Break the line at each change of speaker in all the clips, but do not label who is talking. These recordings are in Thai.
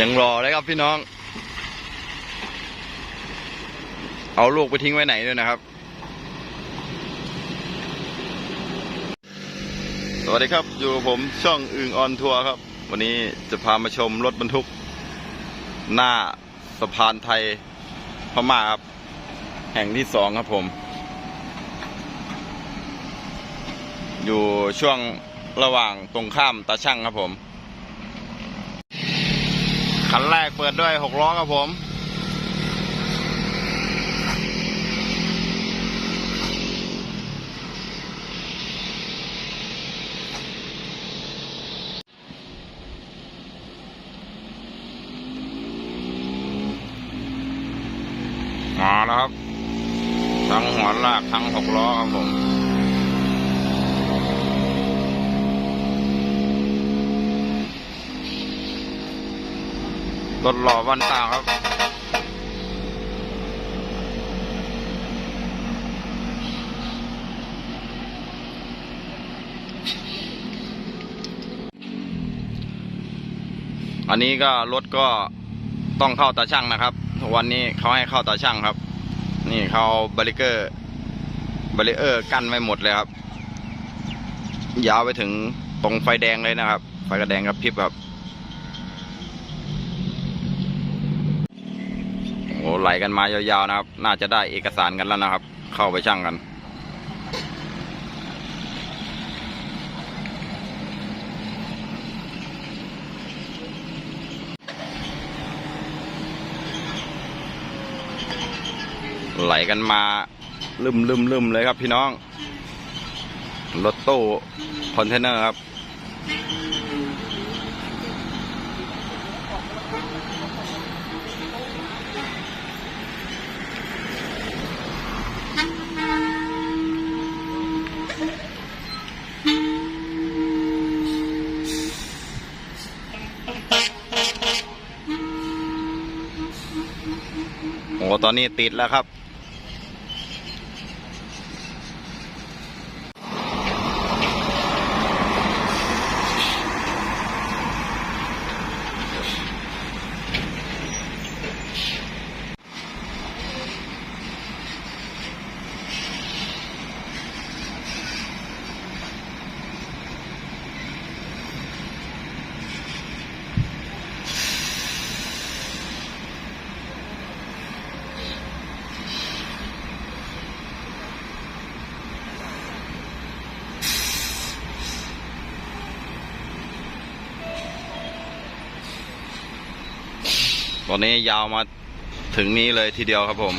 ยังรอเลยครับพี่น้อง เอาลูกไปทิ้งไว้ไหนด้วยนะครับ สวัสดีครับ อยู่กับผมช่องอึงออนทัวร์ครับ วันนี้จะพามาชมรถบรรทุก หน้าสะพานไทยพม่าครับ แห่งที่สองครับผม อยู่ช่วงระหว่างตรงข้ามตาช่างครับผม คันแรกเปิดด้วยหกล้อครับผม มาแล้วครับ ทั้งหัวลากทั้งหกล้อครับผม รถหล่อวันตางครับ อันนี้ก็รถก็ต้องเข้าตาช่างนะครับ วันนี้เขาให้เข้าตาช่างครับ นี่เขาบริเกอร์บริเออร์กั้นไว้หมดเลยครับ ยาวไปถึงตรงไฟแดงเลยนะครับ ไฟกระแดงกับพริบครับ โอ้ ไหลกันมายาวๆนะครับ น่าจะได้เอกสารกันแล้วนะครับ เข้าไปช่างกันไหลกันมาลืมลืมลืมเลยครับพี่น้อง รถตู้คอนเทนเนอร์ครับ ตอนนี้ติดแล้วครับ ตอนนี้ยาวมาถึงนี้เลยทีเดียวครับผม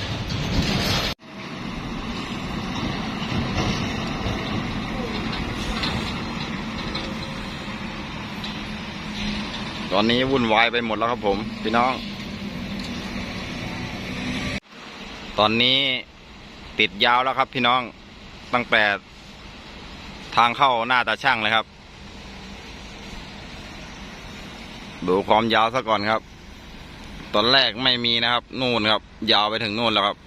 ตอนนี้วุ่นวายไปหมดแล้วครับผม พี่น้อง ตอนนี้ติดยาวแล้วครับ พี่น้องตั้งแต่ทางเข้าหน้าตาช่างเลยครับ ดูความยาวซะก่อนครับ ตอนแรกไม่มีนะครับ นู่นครับ ยาวไปถึงนู่นแล้วครับ